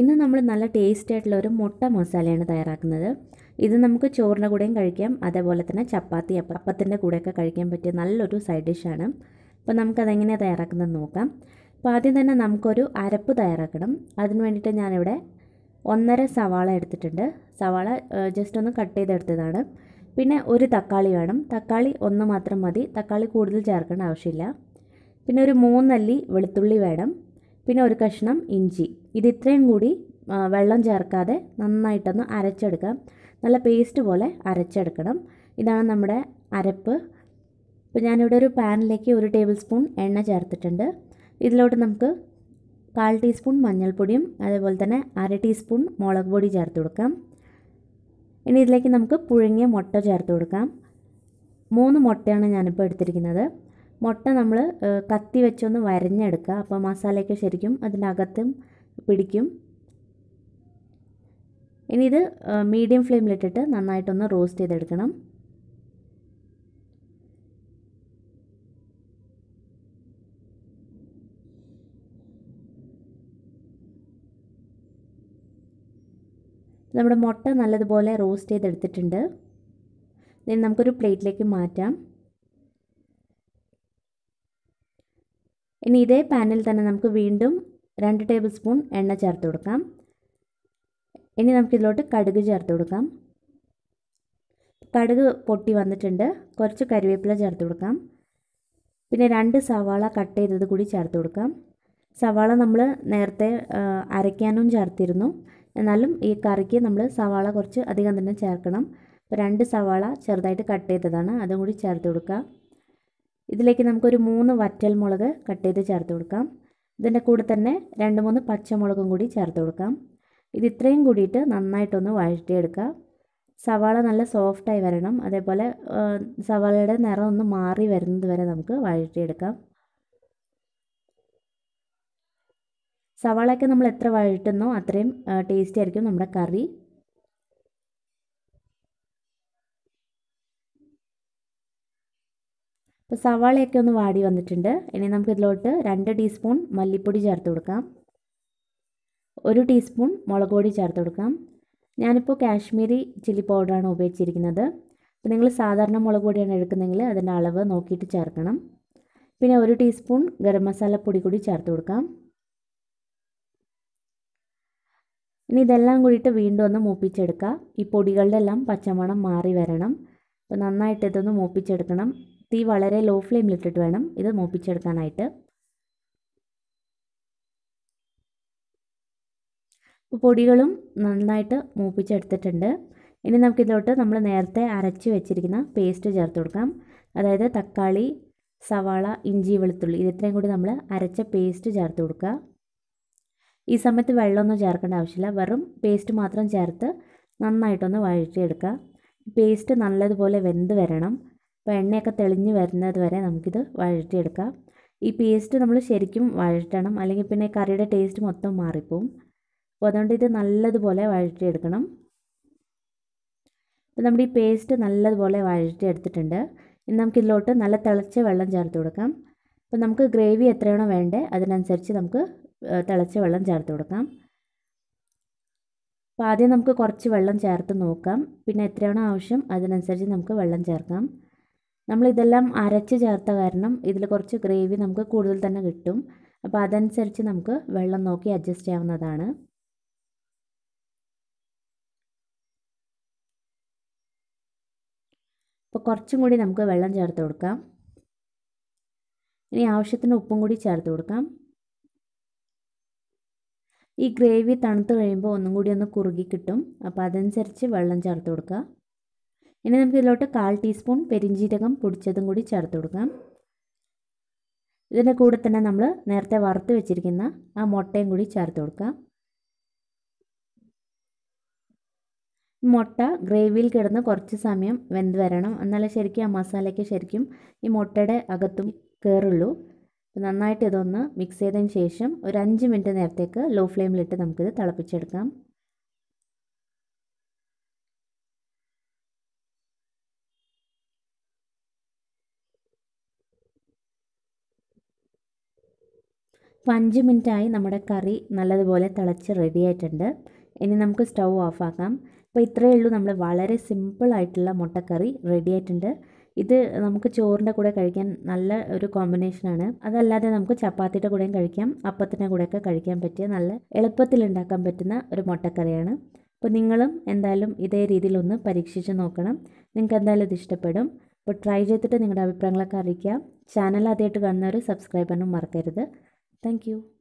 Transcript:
ഇന്ന് നമ്മൾ നല്ല ടേസ്റ്റ് ആയിട്ടുള്ള ഒരു മുട്ട മസാലയാണ് തയ്യാറാക്കുന്നത്. ഇത് നമുക്ക് ചോറിന്റെ കൂടെയും കഴിക്കാം അതേപോലെ തന്നെ ചപ്പാത്തി അപ്പം അപ്പത്തിന്റെ കൂടെയൊക്കെ കഴിക്കാൻ പറ്റിയ നല്ലൊരു സൈഡ് ഡിഷാണ് അപ്പോൾ നമുക്കതെങ്ങനെയാണ് തയ്യാറാക്കുന്നത് നോക്കാം. അപ്പോൾ ആദ്യം തന്നെ നമുക്കൊരു അരപ്പ് തയ്യാറാക്കണം. അതിന് വേണ്ടിയിട്ട് ഞാനിവിടെ ഒന്നര സവാള എടുത്തിട്ടുണ്ട്. സവാള ജസ്റ്റ് ഒന്ന് കട്ട് ചെയ്തെടുത്തതാണ്. പിന്നെ ഒരു തക്കാളി വേണം. തക്കാളി ഒന്ന് മാത്രം മതി. തക്കാളി കൂടുതൽ ചേർക്കേണ്ട ആവശ്യമില്ല. പിന്നെ ഒരു മൂന്നല്ലി വെളുത്തുള്ളി വേണം. പിന്നെ ഒരു കഷ്ണം ഇഞ്ചി. ഇത് ഇത്രയും കൂടി വെള്ളം ചേർക്കാതെ നന്നായിട്ടൊന്ന് അരച്ചെടുക്കാം നല്ല പേസ്റ്റ് പോലെ അരച്ചെടുക്കണം. ഇതാണ് നമ്മുടെ അരപ്പ്. ഇപ്പോൾ ഞാനിവിടെ ഒരു പാനിലേക്ക് ഒരു ടേബിൾ സ്പൂൺ എണ്ണ ചേർത്തിട്ടുണ്ട്. ഇതിലോട്ട് നമുക്ക് കാൽ ടീസ്പൂൺ മഞ്ഞൾപ്പൊടിയും അതേപോലെ തന്നെ അര ടീസ്പൂൺ മുളക് പൊടി ചേർത്ത് കൊടുക്കാം. ഇനി ഇതിലേക്ക് നമുക്ക് പുഴുങ്ങിയ മുട്ട ചേർത്ത് കൊടുക്കാം. മൂന്ന് മുട്ടയാണ് ഞാനിപ്പോൾ എടുത്തിരിക്കുന്നത്. മുട്ട നമ്മൾ കത്തി വെച്ചൊന്ന് വരഞ്ഞെടുക്കുക. അപ്പോൾ മസാലയൊക്കെ ശരിക്കും അതിന്റെ അകത്തും പിടിക്കും. ഇനി ഇത് മീഡിയം ഫ്ലെയിമിലിട്ടിട്ട് നന്നായിട്ടൊന്ന് റോസ്റ്റ് ചെയ്തെടുക്കണം. നമ്മുടെ മുട്ട നല്ലതുപോലെ റോസ്റ്റ് ചെയ്തെടുത്തിട്ടുണ്ട്. ഇതിന് നമുക്കൊരു പ്ലേറ്റിലേക്ക് മാറ്റാം. ഇനി ഇതേ പാനിൽ തന്നെ നമുക്ക് വീണ്ടും രണ്ട് ടേബിൾ സ്പൂൺ എണ്ണ ചേർത്ത് കൊടുക്കാം. ഇനി നമുക്കിതിലോട്ട് കടുക് ചേർത്ത് കൊടുക്കാം. കടുക് പൊട്ടി വന്നിട്ടുണ്ട്. കുറച്ച് കരിവേപ്പില ചേർത്ത് കൊടുക്കാം. പിന്നെ രണ്ട് സവാള കട്ട് ചെയ്തത് കൂടി ചേർത്ത് കൊടുക്കാം. സവാള നമ്മൾ നേരത്തെ അരയ്ക്കാനും ചേർത്തിരുന്നു. എന്നാലും ഈ കറിക്ക് നമ്മൾ സവാള കുറച്ച് അധികം തന്നെ ചേർക്കണം. അപ്പോൾ രണ്ട് സവാള ചെറുതായിട്ട് കട്ട് ചെയ്തതാണ്. അതും കൂടി ചേർത്ത് കൊടുക്കുക ഇതിലേക്ക് നമുക്കൊരു മൂന്ന് വറ്റൽ മുളക് കട്ട് ചെയ്ത് ചേർത്ത് കൊടുക്കാം. ഇതിന്റെ കൂടെ തന്നെ രണ്ട് മൂന്ന് പച്ചമുളകും കൂടി ചേർത്ത് കൊടുക്കാം. ഇത് ഇത്രയും കൂടിയിട്ട് നന്നായിട്ടൊന്ന് വഴറ്റിയെടുക്കുക സവാള നല്ല സോഫ്റ്റായി വരണം. അതേപോലെ സവാളയുടെ നിറം ഒന്ന് മാറി വരുന്നത് വരെ നമുക്ക് വഴറ്റിയെടുക്കാം. സവാളയൊക്കെ നമ്മൾ എത്ര വഴറ്റുന്നോ അത്രയും ടേസ്റ്റി ആയിരിക്കും നമ്മുടെ കറി. ഇപ്പോൾ സവാളയൊക്കെ ഒന്ന് വാടി വന്നിട്ടുണ്ട്. ഇനി നമുക്ക് ഇതിലോട്ട് രണ്ട് ടീസ്പൂൺ മല്ലിപ്പൊടി ചേർത്ത് കൊടുക്കാം. ഒരു ടീസ്പൂൺ മുളക് പൊടി ചേർത്ത് കൊടുക്കാം. ഞാനിപ്പോൾ കാശ്മീരി ചില്ലി പൗഡറാണ് ഉപയോഗിച്ചിരിക്കുന്നത്. അപ്പോൾ നിങ്ങൾ സാധാരണ മുളക് പൊടിയാണ് എടുക്കുന്നതെങ്കിൽ അതിന്റെ അളവ് നോക്കിയിട്ട് ചേർക്കണം. പിന്നെ ഒരു ടീസ്പൂൺ ഗരം മസാല പൊടി കൂടി ചേർത്ത് കൊടുക്കാം. ഇനി ഇതെല്ലാം കൂടിയിട്ട് വീണ്ടും ഒന്ന് മൂപ്പിച്ചെടുക്കുക ഈ പൊടികളുടെ എല്ലാം പച്ചമണം മാറി വരണം. അപ്പോൾ നന്നായിട്ട് ഇതൊന്ന് മൂപ്പിച്ചെടുക്കണം. തീ വളരെ ലോ ഫ്ലെയിമിലിട്ടിട്ട് വേണം ഇത് മൂപ്പിച്ചെടുക്കാനായിട്ട്. പൊടികളും നന്നായിട്ട് മൂപ്പിച്ചെടുത്തിട്ടുണ്ട്. ഇനി നമുക്കിതിലോട്ട് നമ്മൾ നേരത്തെ അരച്ച് വെച്ചിരിക്കുന്ന പേസ്റ്റ് ചേർത്ത് കൊടുക്കാം. അതായത് തക്കാളി സവാള ഇഞ്ചി വെളുത്തുള്ളി ഇതിത്രയും കൂടി നമ്മൾ അരച്ച പേസ്റ്റ് ചേർത്ത് കൊടുക്കുക. ഈ സമയത്ത് വെള്ളമൊന്നും ചേർക്കേണ്ട ആവശ്യമില്ല. വെറും പേസ്റ്റ് മാത്രം ചേർത്ത് നന്നായിട്ടൊന്ന് വഴറ്റിയെടുക്കുക. പേസ്റ്റ് നല്ലതുപോലെ വെന്ത് വരണം. അപ്പോൾ എണ്ണയൊക്കെ തെളിഞ്ഞ് വരുന്നത് വരെ നമുക്കിത് വഴറ്റിയെടുക്കാം. ഈ പേസ്റ്റ് നമ്മൾ ശരിക്കും വഴറ്റണം. അല്ലെങ്കിൽ പിന്നെ കറിയുടെ ടേസ്റ്റ് മൊത്തം മാറിപ്പോവും. അപ്പോൾ അതുകൊണ്ട് ഇത് നല്ലതുപോലെ വഴറ്റിയെടുക്കണം. അപ്പോൾ നമ്മുടെ ഈ പേസ്റ്റ് നല്ലതുപോലെ വഴറ്റിയെടുത്തിട്ടുണ്ട്. ഇനി നമുക്കിതിലോട്ട് നല്ല തിളച്ച വെള്ളം ചേർത്ത് കൊടുക്കാം. അപ്പോൾ നമുക്ക് ഗ്രേവി എത്രയാണോ വേണ്ടത് അതിനനുസരിച്ച് നമുക്ക് തിളച്ച വെള്ളം ചേർത്ത് കൊടുക്കാം. അപ്പോൾ ആദ്യം നമുക്ക് കുറച്ച് വെള്ളം ചേർത്ത് നോക്കാം. പിന്നെ എത്രയാണോ ആവശ്യം അതിനനുസരിച്ച് നമുക്ക് വെള്ളം ചേർക്കാം. നമ്മളിതെല്ലാം അരച്ച് ചേർത്ത കാരണം ഇതിൽ കുറച്ച് ഗ്രേവി നമുക്ക് കൂടുതൽ തന്നെ കിട്ടും. അപ്പോൾ അതനുസരിച്ച് നമുക്ക് വെള്ളം നോക്കി അഡ്ജസ്റ്റ് ചെയ്യാവുന്നതാണ്. അപ്പോൾ കുറച്ചും കൂടി നമുക്ക് വെള്ളം ചേർത്ത് കൊടുക്കാം. ഇനി ആവശ്യത്തിന് ഉപ്പും കൂടി ചേർത്ത് കൊടുക്കാം. ഈ ഗ്രേവി തണുത്ത് കഴിയുമ്പോൾ ഒന്നും കൂടി ഒന്ന് കുറുകി കിട്ടും. അപ്പോൾ അതനുസരിച്ച് വെള്ളം ചേർത്ത് കൊടുക്കുക. ഇനി നമുക്ക് ഇതിലോട്ട് കാൽ ടീസ്പൂൺ പെരിഞ്ജീരകം പൊടിച്ചതും കൂടി ചേർത്ത് കൊടുക്കാം. ഇതിന്റെ കൂടെ തന്നെ നമ്മൾ നേരത്തെ വറുത്ത് വെച്ചിരിക്കുന്ന ആ മുട്ടയും കൂടി ചേർത്ത് കൊടുക്കാം. മുട്ട ഗ്രേവിയിൽ കിടന്ന് കുറച്ച് സമയം വെന്ത് വരണം. എന്നാലേ ശരിക്കും ആ മസാലയ്ക്ക് ശരിക്കും ഈ മുട്ടയുടെ അകത്തും കയറുള്ളൂ നന്നായിട്ട് ഇതൊന്ന് മിക്സ് ചെയ്തതിന് ശേഷം ഒരു അഞ്ച് മിനിറ്റ് നേരത്തേക്ക് ലോ ഫ്ലെയിമിലിട്ട് നമുക്കിത് തിളപ്പിച്ചെടുക്കാം. അപ്പോൾ അഞ്ച് മിനിറ്റായി നമ്മുടെ കറി നല്ലതുപോലെ തിളച്ച് റെഡി ആയിട്ടുണ്ട്. ഇനി നമുക്ക് സ്റ്റൗ ഓഫാക്കാം അപ്പോൾ ഇത്രയേ ഉള്ളൂ. നമ്മൾ വളരെ സിമ്പിളായിട്ടുള്ള മുട്ടക്കറി റെഡി ആയിട്ടുണ്ട്. ഇത് നമുക്ക് ചോറിന്റെ കൂടെ കഴിക്കാൻ നല്ല ഒരു കോമ്പിനേഷനാണ് അതല്ലാതെ നമുക്ക് ചപ്പാത്തിയുടെ കൂടെയും കഴിക്കാം. അപ്പത്തിന്റെ കൂടെയൊക്കെ കഴിക്കാൻ പറ്റിയ നല്ല എളുപ്പത്തിൽ ഉണ്ടാക്കാൻ പറ്റുന്ന ഒരു മുട്ടക്കറിയാണ്. അപ്പോൾ നിങ്ങളും എന്തായാലും ഇതേ രീതിയിലൊന്ന് പരീക്ഷിച്ച് നോക്കണം. നിങ്ങൾക്ക് എന്തായാലും ഇത് ഇഷ്ടപ്പെടും. അപ്പോൾ ട്രൈ ചെയ്തിട്ട് നിങ്ങളുടെ അഭിപ്രായങ്ങളൊക്കെ അറിയിക്കാം. ചാനൽ ആദ്യമായിട്ട് കാണുന്നവർ സബ്സ്ക്രൈബ് ചെയ്യാനും മറക്കരുത്. Thank you.